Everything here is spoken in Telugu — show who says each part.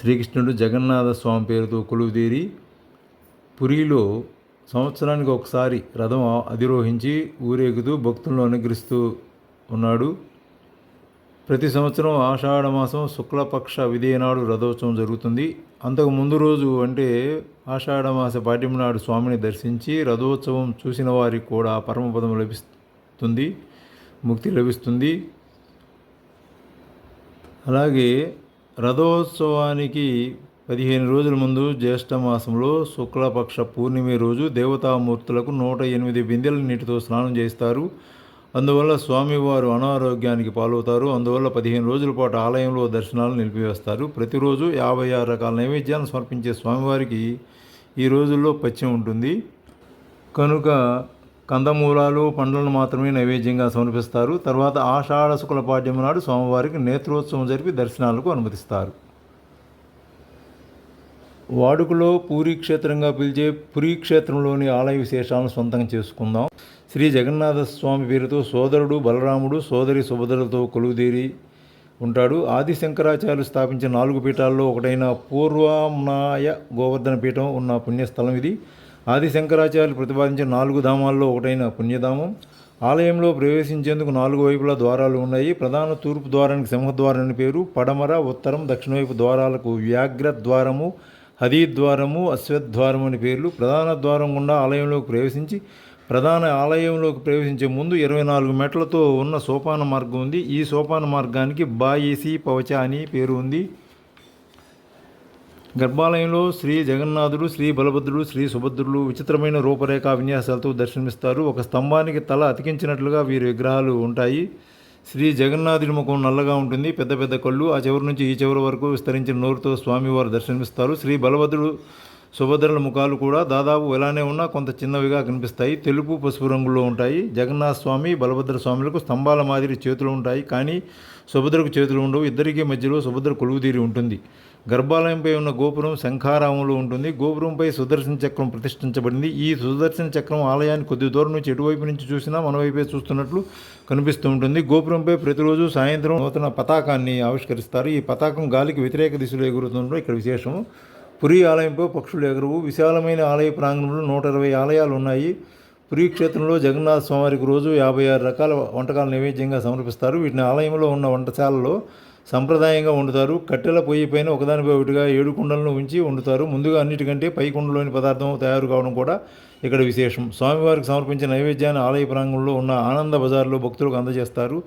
Speaker 1: శ్రీకృష్ణుడు జగన్నాథ స్వామి పేరుతో కొలువుదీరి పురిలో సంవత్సరానికి ఒకసారి రథం అధిరోహించి ఊరేగుతూ భక్తులను అనుగ్రహిస్తూ ఉన్నాడు. ప్రతి సంవత్సరం ఆషాఢ మాసం శుక్లపక్ష విధియనాడు రథోత్సవం జరుగుతుంది. అంతకు ముందు రోజు అంటే ఆషాఢమాస పాఠ్యం నాడు స్వామిని దర్శించి రథోత్సవం చూసిన వారికి కూడా పరమపదం లభిస్తుంది ముక్తి లభిస్తుంది. అలాగే రథోత్సవానికి పదిహేను రోజుల ముందు జ్యేష్ఠ మాసంలో శుక్లపక్ష పూర్ణిమ రోజు దేవతామూర్తులకు నూట ఎనిమిది బిందెల నీటితో స్నానం చేస్తారు అందువల్ల స్వామివారు అనారోగ్యానికి పాలవుతారు. అందువల్ల పదిహేను రోజుల పాటు ఆలయంలో దర్శనాలు నిలిపివేస్తారు. ప్రతిరోజు యాభై ఆరు రకాల నైవేద్యాలను సమర్పించే స్వామివారికి ఈ రోజుల్లో పచ్చి ఉంటుంది. కనుక కందమూలాలు పండ్లను మాత్రమే నైవేద్యంగా సమర్పిస్తారు. తర్వాత ఆషాఢ శుక్ల పాడ్యం నాడు స్వామివారికి నేత్రోత్సవం జరిపి దర్శనాలకు అనుమతిస్తారు. వాడుకలో పూరి క్షేత్రంగా పిలిచే పురీ క్షేత్రంలోని ఆలయ విశేషాలను సొంతం చేసుకుందాం. శ్రీ జగన్నాథ స్వామి పేరుతో సోదరుడు బలరాముడు సోదరి సుభద్రలతో కొలువుదీరి ఉంటాడు. ఆది శంకరాచార్యులు స్థాపించిన నాలుగు పీఠాల్లో ఒకటైన పూర్వామ్నాయ గోవర్ధన పీఠం ఉన్న పుణ్యస్థలం ఇది. ఆది శంకరాచార్యులు ప్రతిపాదించిన నాలుగు ధామాల్లో ఒకటైన పుణ్యధామం. ఆలయంలో ప్రవేశించేందుకు నాలుగు వైపులా ద్వారాలు ఉన్నాయి. ప్రధాన తూర్పు ద్వారానికి సింహద్వారం అని పేరు. పడమర ఉత్తరం దక్షిణ వైపు ద్వారాలకు వ్యాఘ్ర ద్వారము హదీద్వారము అశ్వద్వారము అని పేర్లు. ప్రధాన ద్వారం గుండా ఆలయంలోకి ప్రవేశించి ప్రధాన ఆలయంలోకి ప్రవేశించే ముందు ఇరవై నాలుగు మెట్లతో ఉన్న సోపాన మార్గం ఉంది. ఈ సోపాన మార్గానికి బాయేసి పవచ అని పేరు ఉంది. గర్భాలయంలో శ్రీ జగన్నాథుడు శ్రీ బలభద్రుడు శ్రీ సుభద్రులు విచిత్రమైన రూపరేఖ విన్యాసాలతో దర్శనమిస్తారు. ఒక స్తంభానికి తల అతికించినట్లుగా వీరి విగ్రహాలు ఉంటాయి. శ్రీ జగన్నాథుడి ముఖం నల్లగా ఉంటుంది. పెద్ద పెద్ద కళ్ళు ఆ చివరి నుంచి ఈ చివరి వరకు విస్తరించిన నోరుతో స్వామివారు దర్శనమిస్తారు. శ్రీ బలభద్రుడు సుభద్రల ముఖాలు కూడా దాదాపు ఇలానే ఉన్నా కొంత చిన్నవిగా కనిపిస్తాయి. తెలుపు పసుపు రంగులో ఉంటాయి. జగన్నాథ స్వామి బలభద్ర స్వాములకు స్తంభాల మాదిరి చేతులు ఉంటాయి. కానీ సుభద్రకు చేతులు ఉండవు. ఇద్దరికీ మధ్యలో సుభద్ర కొలువుదీరి ఉంటుంది. గర్భాలయంపై ఉన్న గోపురం శంఖారామంలో ఉంటుంది. గోపురంపై సుదర్శన చక్రం ప్రతిష్ఠించబడింది. ఈ సుదర్శన చక్రం ఆలయాన్ని కొద్ది దూరం నుంచి ఎటువైపు నుంచి చూసినా మన వైపే చూస్తున్నట్లు కనిపిస్తూ ఉంటుంది. గోపురంపై ప్రతిరోజు సాయంత్రం నూతన పతాకాన్ని ఆవిష్కరిస్తారు. ఈ పతాకం గాలికి వ్యతిరేక దిశలో ఎగురుతుండడం ఇక్కడ విశేషము. పురి ఆలయంపై పక్షులు ఎగరవు. విశాలమైన ఆలయ ప్రాంగణంలో నూట ఇరవై ఆలయాలు ఉన్నాయి పురి క్షేత్రంలో జగన్నాథ స్వామివారికి రోజు యాభై ఆరు రకాల వంటకాలు నైవేద్యంగా సమర్పిస్తారు. వీటిని ఆలయంలో ఉన్న వంటశాలలో సంప్రదాయంగా వండుతారు. కట్టెల పొయ్యి పైన ఒకదానిపై ఒకటిగా ఏడు కుండలను ఉంచి వండుతారు. ముందుగా అన్నిటికంటే పై కుండలోని పదార్థం తయారు కావడం కూడా ఇక్కడ విశేషం. స్వామివారికి సమర్పించిన నైవేద్యాన్ని ఆలయ ప్రాంగణంలో ఉన్న ఆనంద బజార్లో భక్తులకు అందజేస్తారు.